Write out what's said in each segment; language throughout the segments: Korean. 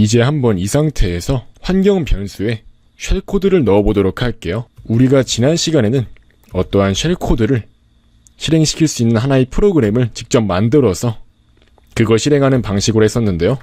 이제 한번 이 상태에서 환경 변수에 쉘 코드를 넣어보도록 할게요. 우리가 지난 시간에는 어떠한 쉘 코드를 실행시킬 수 있는 하나의 프로그램을 직접 만들어서 그걸 실행하는 방식으로 했었는데요.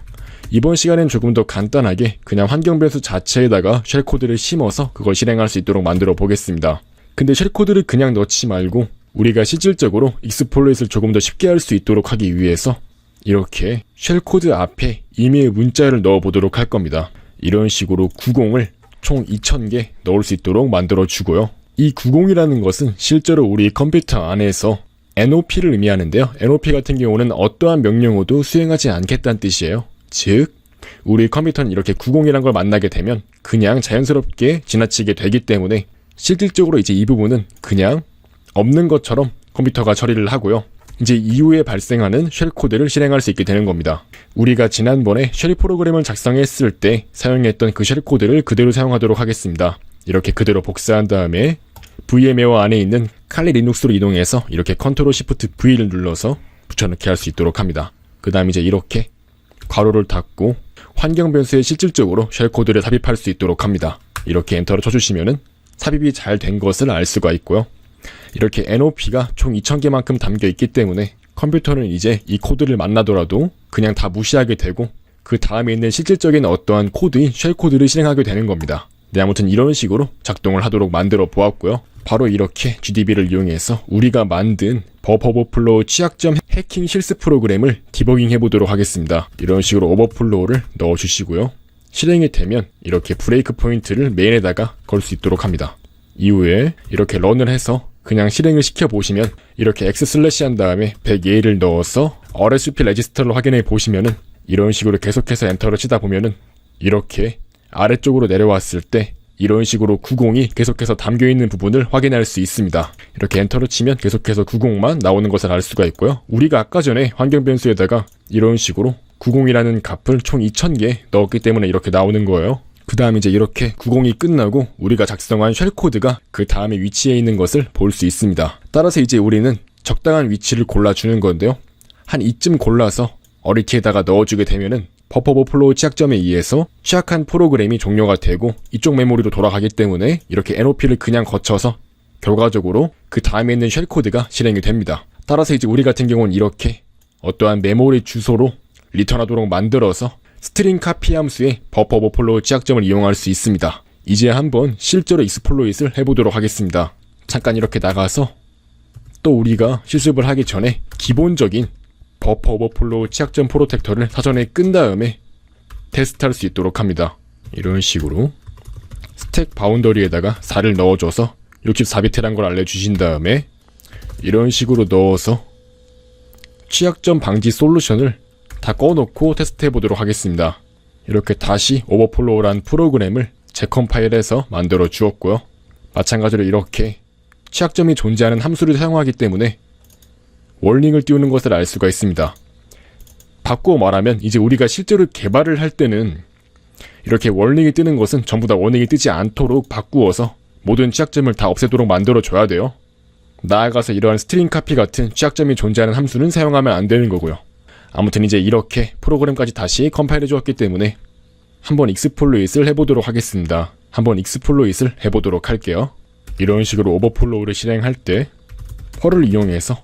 이번 시간엔 조금 더 간단하게 그냥 환경 변수 자체에다가 쉘 코드를 심어서 그걸 실행할 수 있도록 만들어 보겠습니다. 근데 쉘 코드를 그냥 넣지 말고 우리가 실질적으로 익스플로잇을 조금 더 쉽게 할 수 있도록 하기 위해서 이렇게 쉘 코드 앞에 임의의 문자를 넣어 보도록 할 겁니다. 이런 식으로 90을 총 2000개 넣을 수 있도록 만들어 주고요. 이 90이라는 것은 실제로 우리 컴퓨터 안에서 NOP를 의미하는데요. NOP 같은 경우는 어떠한 명령어도 수행하지 않겠다는 뜻이에요. 즉, 우리 컴퓨터는 이렇게 90이란 걸 만나게 되면 그냥 자연스럽게 지나치게 되기 때문에 실질적으로 이제 이 부분은 그냥 없는 것처럼 컴퓨터가 처리를 하고요. 이제 이후에 발생하는 쉘 코드를 실행할 수 있게 되는 겁니다. 우리가 지난번에 쉘 프로그램을 작성했을 때 사용했던 그 쉘 코드를 그대로 사용하도록 하겠습니다. 이렇게 그대로 복사한 다음에 VM웨어 안에 있는 칼리 리눅스로 이동해서 이렇게 컨트롤 시프트 V를 눌러서 붙여넣기 할 수 있도록 합니다. 그 다음 이제 이렇게 괄호를 닫고 환경 변수에 실질적으로 쉘 코드를 삽입할 수 있도록 합니다. 이렇게 엔터를 쳐주시면은 삽입이 잘 된 것을 알 수가 있고요. 이렇게 NOP가 총 2000개만큼 담겨 있기 때문에 컴퓨터는 이제 이 코드를 만나더라도 그냥 다 무시하게 되고 그 다음에 있는 실질적인 어떠한 코드인 쉘 코드를 실행하게 되는 겁니다. 네, 아무튼 이런 식으로 작동을 하도록 만들어 보았고요. 바로 이렇게 GDB를 이용해서 우리가 만든 버퍼 오버플로우 취약점 해킹 실습 프로그램을 디버깅 해보도록 하겠습니다. 이런 식으로 오버플로우를 넣어주시고요. 실행이 되면 이렇게 브레이크 포인트를 메인에다가 걸 수 있도록 합니다. 이후에 이렇게 런을 해서 그냥 실행을 시켜보시면 이렇게 x 슬래시 한 다음에 100A를 넣어서 RSP 레지스터를 확인해 보시면은 이런 식으로 계속해서 엔터를 치다 보면은 이렇게 아래쪽으로 내려왔을 때 이런 식으로 90이 계속해서 담겨 있는 부분을 확인할 수 있습니다. 이렇게 엔터를 치면 계속해서 90만 나오는 것을 알 수가 있고요. 우리가 아까 전에 환경 변수에다가 이런 식으로 90이라는 값을 총 2000개 넣었기 때문에 이렇게 나오는 거예요. 그 다음 이제 이렇게 90이 끝나고 우리가 작성한 쉘 코드가 그 다음에 위치해 있는 것을 볼 수 있습니다. 따라서 이제 우리는 적당한 위치를 골라주는 건데요. 한 이쯤 골라서 어리티에다가 넣어주게 되면은 버퍼 오버플로우 취약점에 의해서 취약한 프로그램이 종료가 되고 이쪽 메모리로 돌아가기 때문에 이렇게 NOP를 그냥 거쳐서 결과적으로 그 다음에 있는 쉘 코드가 실행이 됩니다. 따라서 이제 우리 같은 경우는 이렇게 어떠한 메모리 주소로 리턴하도록 만들어서 스트링 카피 함수의 버퍼 오버플로우 취약점을 이용할 수 있습니다. 이제 한번 실제로 익스플로잇을 해보도록 하겠습니다. 잠깐 이렇게 나가서 또 우리가 실습을 하기 전에 기본적인 버퍼 오버플로우 취약점 프로텍터를 사전에 끈 다음에 테스트할 수 있도록 합니다. 이런 식으로 스택 바운더리에다가 4를 넣어줘서 64비트란 걸 알려주신 다음에 이런 식으로 넣어서 취약점 방지 솔루션을 다 꺼놓고 테스트해 보도록 하겠습니다. 이렇게 다시 오버플로우란 프로그램을 재컴파일해서 만들어 주었고요. 마찬가지로 이렇게 취약점이 존재하는 함수를 사용하기 때문에 월닝을 띄우는 것을 알 수가 있습니다. 바꾸어 말하면 이제 우리가 실제로 개발을 할 때는 이렇게 월닝이 뜨는 것은 전부 다 워닝이 뜨지 않도록 바꾸어서 모든 취약점을 다 없애도록 만들어 줘야 돼요. 나아가서 이러한 스트링 카피 같은 취약점이 존재하는 함수는 사용하면 안 되는 거고요. 아무튼 이제 이렇게 프로그램까지 다시 컴파일해 주었기 때문에 한번 익스플로잇을 해보도록 하겠습니다. 한번 익스플로잇을 해보도록 할게요. 이런 식으로 오버플로우를 실행할 때 펄을 이용해서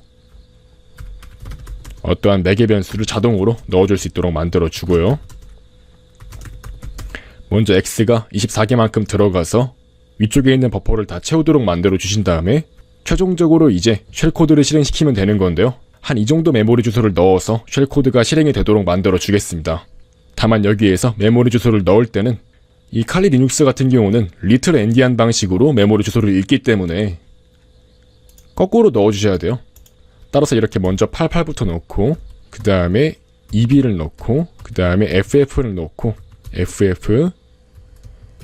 어떠한 매개 변수를 자동으로 넣어줄 수 있도록 만들어 주고요. 먼저 x가 24개만큼 들어가서 위쪽에 있는 버퍼를 다 채우도록 만들어 주신 다음에 최종적으로 이제 쉘 코드를 실행시키면 되는 건데요. 한 이 정도 메모리 주소를 넣어서 쉘 코드가 실행이 되도록 만들어 주겠습니다. 다만 여기에서 메모리 주소를 넣을 때는 이 칼리 리눅스 같은 경우는 리틀 엔디안 방식으로 메모리 주소를 읽기 때문에 거꾸로 넣어 주셔야 돼요. 따라서 이렇게 먼저 88부터 넣고 그 다음에 EB를 넣고 그 다음에 FF를 넣고 FF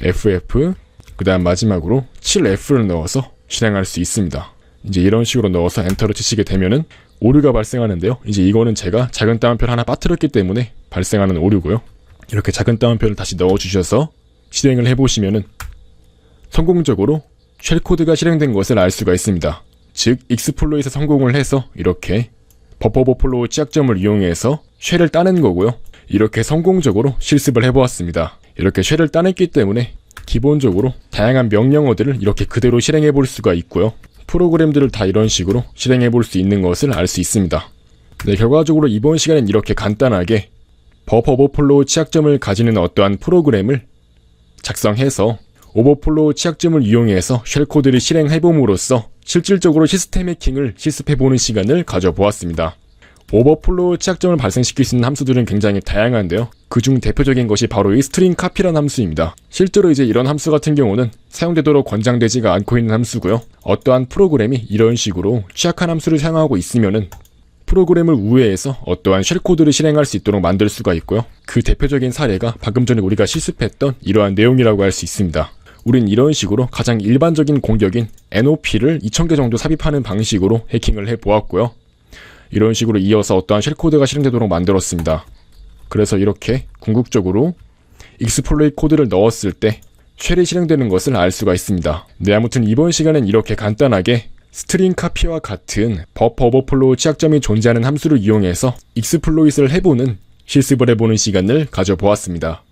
FF 그 다음 마지막으로 7F를 넣어서 실행할 수 있습니다. 이제 이런 식으로 넣어서 엔터를 치시게 되면은 오류가 발생하는데요. 이제 이거는 제가 작은 따옴표를 하나 빠뜨렸기 때문에 발생하는 오류고요. 이렇게 작은 따옴표를 다시 넣어주셔서 실행을 해보시면은 성공적으로 쉘 코드가 실행된 것을 알 수가 있습니다. 즉 익스플로잇에 성공을 해서 이렇게 버퍼 오버플로우 취약점을 이용해서 쉘을 따는 거고요. 이렇게 성공적으로 실습을 해보았습니다. 이렇게 쉘을 따냈기 때문에 기본적으로 다양한 명령어들을 이렇게 그대로 실행해 볼 수가 있고요. 프로그램들을 다 이런 식으로 실행해 볼 수 있는 것을 알 수 있습니다. 네, 결과적으로 이번 시간엔 이렇게 간단하게 버퍼 오버플로우 취약점을 가지는 어떠한 프로그램을 작성해서 오버플로우 취약점을 이용해서 쉘 코드를 실행해봄으로써 실질적으로 시스템 해킹을 실습해보는 시간을 가져보았습니다. 오버플로우 취약점을 발생시킬 수 있는 함수들은 굉장히 다양한데요. 그중 대표적인 것이 바로 이 스트링 카피란 함수입니다. 실제로 이제 이런 함수 같은 경우는 사용되도록 권장되지가 않고 있는 함수고요. 어떠한 프로그램이 이런 식으로 취약한 함수를 사용하고 있으면은 프로그램을 우회해서 어떠한 쉘 코드를 실행할 수 있도록 만들 수가 있고요. 그 대표적인 사례가 방금 전에 우리가 실습했던 이러한 내용이라고 할 수 있습니다. 우린 이런 식으로 가장 일반적인 공격인 NOP를 2000개 정도 삽입하는 방식으로 해킹을 해보았고요. 이런 식으로 이어서 어떠한 쉘 코드가 실행되도록 만들었습니다. 그래서 이렇게 궁극적으로 익스플로이 코드를 넣었을 때 쉘이 실행되는 것을 알 수가 있습니다. 네, 아무튼 이번 시간엔 이렇게 간단하게 스트링 카피와 같은 버퍼 오버플로우 취약점이 존재하는 함수를 이용해서 익스플로잇을 해보는 실습을 해보는 시간을 가져보았습니다.